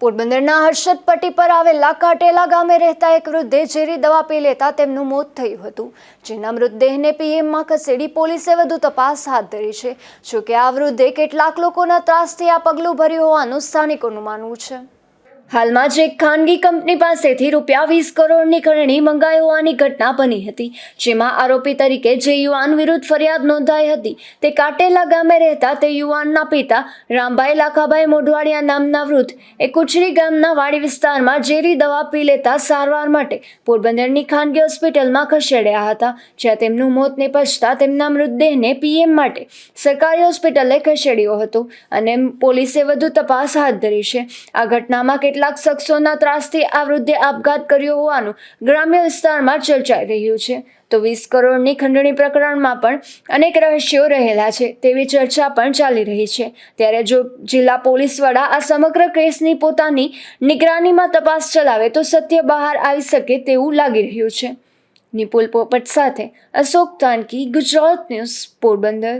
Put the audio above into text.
પોરબંદરના હર્ષદ પટ્ટી પર આવેલા કાટેલા ગામે રહેતા એક વૃદ્ધે ઝેરી દવા પી લેતા તેમનું મોત થયું હતું. જેના મૃતદેહને પીએમમાં ખસેડી પોલીસે વધુ તપાસ હાથ ધરી છે. જોકે આ વૃદ્ધે કેટલાક લોકોના ત્રાસથી આ પગલું ભર્યું હોવાનું સ્થાનિકોનું માનવું છે. હાલમાં જ એક ખાનગી કંપની પાસેથી રૂપિયા વીસ કરોડની ખરણી મંગાઈ હોવાની ઘટના બની હતી, જેમાં આરોપી તરીકે જે યુવાન વિરુદ્ધ ફરિયાદ નોંધાઈ હતી, તે કાટેલા ગામે રહેતા તે યુવાનના પિતા રામભાઈ લાખાભાઈ મોઢવાડિયા નામના વૃદ્ધ, એ કુચરી ગામના વાડી વિસ્તારમાં ઝેરી દવા પી લેતા સારવાર માટે પોરબંદરની ખાનગી હોસ્પિટલમાં ખસેડ્યા હતા, જ્યાં તેમનું મોત નિપજતા તેમના મૃતદેહને પીએમ માટે સરકારી હોસ્પિટલે ખસેડ્યો હતો, અને પોલીસે વધુ તપાસ હાથ ધરી છે. આ ઘટનામાં કેટલાક શખ્સોના ત્રાસથી આ વૃદ્ધે આપઘાત કર્યો હોવાનું ગ્રામ્ય વિસ્તારમાં ચર્ચાઈ રહ્યું છે. તો વીસ કરોડની ખંડણી પ્રકરણમાં પણ અનેક રહસ્યો રહેલા છે તેવી ચર્ચા પણ ચાલી રહી છે. ત્યારે જો જિલ્લા પોલીસ વડા આ સમગ્ર કેસની પોતાની નિગરાનીમાં તપાસ ચલાવે તો સત્ય બહાર આવી શકે તેવું લાગી રહ્યું છે. નિપુલ પોપટ સાથે અશોક તાનકી, ગુજરાત ન્યૂઝ પોરબંદર.